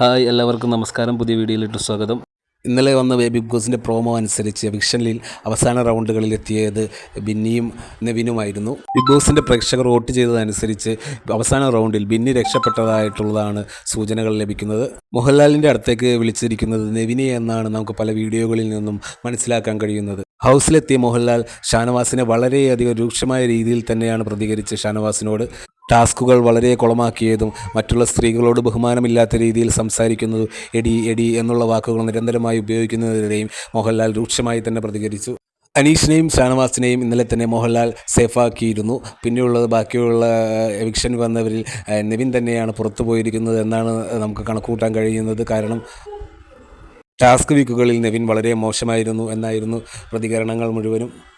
Hi എല്ലാവർക്കും നമസ്കാരം. പുതിയ വീഡിയോയിലിട്ട് സ്വാഗതം. ഇന്നലെ വന്ന ബിഗ് ബോസിന്റെ പ്രോമോ അനുസരിച്ച് വിക്ഷനിൽ അവസാന റൗണ്ടുകളിൽ എത്തിയത് ബിന്നിയും നെവിനുമായിരുന്നു. ബിഗ് ബോസിന്റെ പ്രേക്ഷകർ വോട്ട് ചെയ്തതനുസരിച്ച് അവസാന റൗണ്ടിൽ ബിന്നി രക്ഷപ്പെട്ടതായിട്ടുള്ളതാണ് സൂചനകൾ ലഭിക്കുന്നത്. മോഹൻലാലിന്റെ അടുത്തേക്ക് വിളിച്ചിരിക്കുന്നത് നെവിനെ എന്നാണ് നമുക്ക് പല വീഡിയോകളിൽ നിന്നും മനസ്സിലാക്കാൻ കഴിയുന്നത്. ഹൗസിലെത്തിയ മോഹൻലാൽ ഷാനവാസിനെ വളരെയധികം രൂക്ഷമായ രീതിയിൽ തന്നെയാണ് പ്രതികരിച്ച് ഷാനവാസിനോട്. ടാസ്കുകൾ വളരെ കുളമാക്കിയതും മറ്റുള്ള സ്ത്രീകളോട് ബഹുമാനമില്ലാത്ത രീതിയിൽ സംസാരിക്കുന്നതും എടി എടി എന്നുള്ള വാക്കുകൾ നിരന്തരമായി ഉപയോഗിക്കുന്നതിനിടെയും മോഹൻലാൽ രൂക്ഷമായി തന്നെ പ്രതികരിച്ചു. അനീഷിനെയും ഷാനവാസിനെയും ഇന്നലെ തന്നെ മോഹൻലാൽ സേഫാക്കിയിരുന്നു. പിന്നെയുള്ളത് ബാക്കിയുള്ള എവിക്ഷൻ വന്നവരിൽ നിവിൻ തന്നെയാണ് പുറത്തു പോയിരിക്കുന്നത് എന്നാണ് നമുക്ക് കണക്കുകൂട്ടാൻ കഴിയുന്നത്. കാരണം ടാസ്ക് വീക്കുകളിൽ നിവിൻ വളരെ മോശമായിരുന്നു എന്നായിരുന്നു പ്രതികരണങ്ങൾ മുഴുവനും.